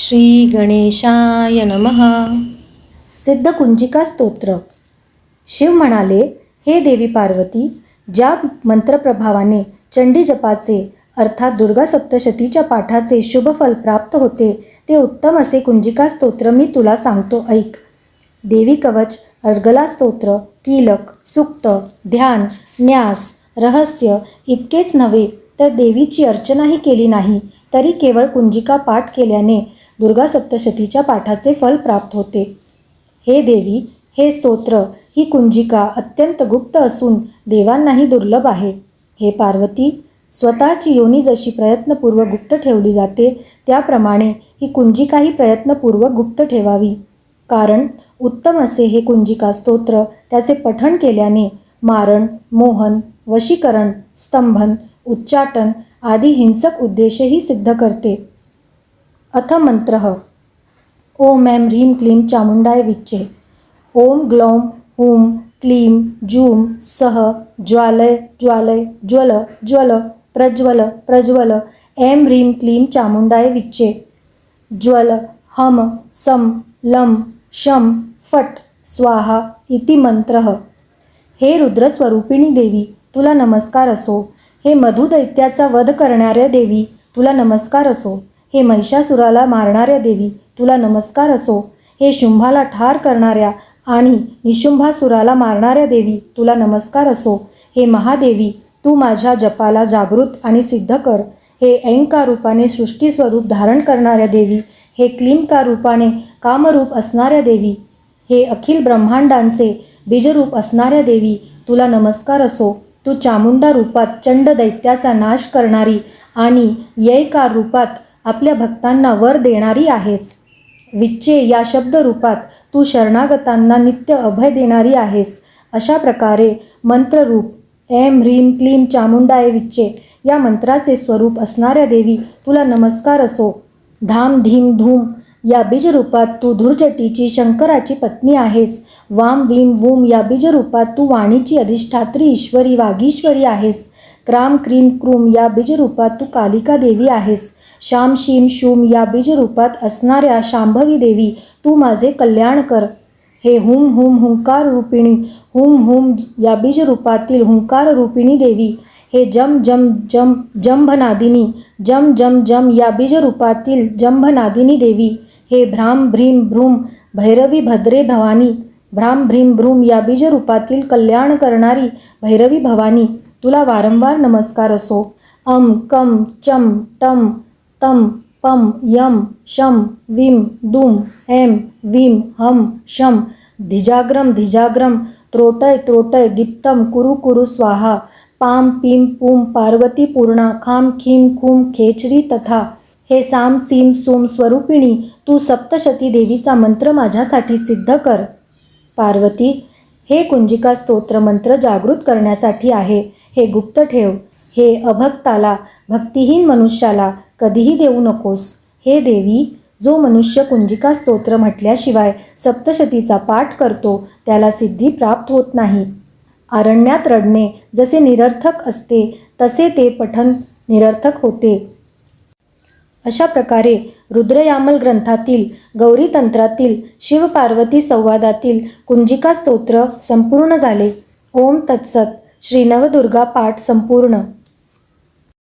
श्री गणेशाय नमः. सिद्ध कुंजिका स्तोत्र शिव म्हणाले हे देवी पार्वती ज्या मंत्रप्रभावाने चंडी जपाचे अर्थात दुर्गा सप्तशतीच्या पाठाचे शुभफल प्राप्त होते ते उत्तम असे कुंजिका स्तोत्र मी तुला सांगतो ऐक. देवी कवच अर्गला स्तोत्र कीलक सुक्त ध्यान न्यास रहस्य इतकेच नव्हे तर देवीची अर्चनाही केली नाही तरी केवळ कुंजिका पाठ केल्याने दुर्गा सप्तशतीच्या पाठाचे फल प्राप्त होते. हे देवी हे स्तोत्र ही कुंजिका अत्यंत गुप्त असून देवांनाही दुर्लभ आहे. हे पार्वती स्वतःची योनी जशी प्रयत्नपूर्वक गुप्त ठेवली जाते त्याप्रमाणे ही कुंजिकाही प्रयत्नपूर्वक गुप्त ठेवावी. कारण उत्तम असे हे कुंजिका स्तोत्र त्याचे पठण केल्याने मारण मोहन वशीकरण स्तंभन उच्चाटन आदी हिंसक उद्देशही सिद्ध करते. अथ मंत्र। ओम ऐं ह्रीं क्लीं चामुंडाय विच्चे। ओम ग्लौं हुं क्लीं जूं सह ज्वालय ज्वालय ज्वल ज्वल प्रज्वल प्रज्वल। ऐं ह्रीं क्लीं चामुंडाय विच्चे। ज्वल हम सम लं शं फट स्वाहा इति मंत्रः। हे रुद्रस्वरूपिणी देवी तुला नमस्कार असो। हे मधुदैत्याचा वध करणाऱ्या देवी तुला नमस्कार असो। हे महिषासुराला मारणाऱ्या देवी तुला नमस्कार असो. हे शुंभाला ठार करणाऱ्या आणि निशुंभासुराला मारणाऱ्या देवी तुला नमस्कार असो. हे महादेवी तू माझ्या जपाला जागृत आणि सिद्ध कर. हे ऐंकार रूपाने सृष्टीस्वरूप धारण करणाऱ्या देवी हे क्लीमकार रूपाने कामरूप असणाऱ्या देवी हे अखिल ब्रह्मांडांचे बीजरूप असणाऱ्या देवी तुला नमस्कार असो. तू चामुंडा रूपात चंड दैत्याचा नाश करणारी आणि ययकार रूपात आपल्या भक्तांना वर देणारी आहेस. विच्चे या शब्दरूपात तू शरणागतांना नित्य अभय देणारी आहेस. अशा प्रकारे मंत्ररूप एम ह्रीम क्लीं चामुंडाय विच्चे या मंत्राचे स्वरूप असणाऱ्या देवी तुला नमस्कार असो. धाम धीम धूम या बीजरूपात तू धुर्जटीची शंकराची पत्नी आहेस. वाम वीम वूम या बीजरूपात तू वाणीची अधिष्ठात्री ईश्वरी वागीश्वरी आहेस. क्राम क्रीम क्रूम या बीजरूपात तू कालिका देवी आहेस. श्याम शीम शूम या बीजरूपात असणाऱ्या शांभवी देवी तू माझे कल्याण कर. हे हुम हुम हुंकार रूपिणी हुम हुम या बीजरूपातील हुंकार रूपिणी देवी. हे जम जम जम जंभनादिनी जम जम जम या बीजरूपातील जंभनादिनी देवी. हे भ्राम भ्रीम भ्रूम भैरवी भद्रे भवानी. भ्राम भ्रीम भ्रूम या बीजरूपातील कल्याण करणारी भैरवी भवानी. तुला वारंवार नमस्कार असो. अम कम चम टम तम पम यम शम विम दुम ऐं विम हम शम धिजाग्रम धिजाग्रम त्रोटय त्रोटय दीप्तम कुरु कुरु स्वाहा. पाम पीम पूम पार्वती पूर्णा खाम खीम खूम खेचरी तथा हे साम सीम सोम स्वरूपिणी तू सप्तशती देवीचा मंत्र माझ्यासाठी सिद्ध कर. पार्वती हे कुंजिका स्तोत्र मंत्र जागृत करण्यासाठी आहे. हे गुप्त ठेव. हे अभक्ताला भक्तिहीन मनुष्याला कधीही देऊ नकोस. हे देवी जो मनुष्य कुंजिका स्तोत्र म्हटल्याशिवाय सप्तशतीचा पाठ करतो त्याला सिद्धी प्राप्त होत नाही. अरण्यात रडणे जसे निरर्थक असते तसे ते पठन निरर्थक होते. अशा प्रकारे रुद्रयामल ग्रंथातील गौरी तंत्रातील शिवपार्वती संवादातील कुंजिका स्तोत्र संपूर्ण झाले. ओम तत्सत. श्रीनवदुर्गा पाठ संपूर्ण.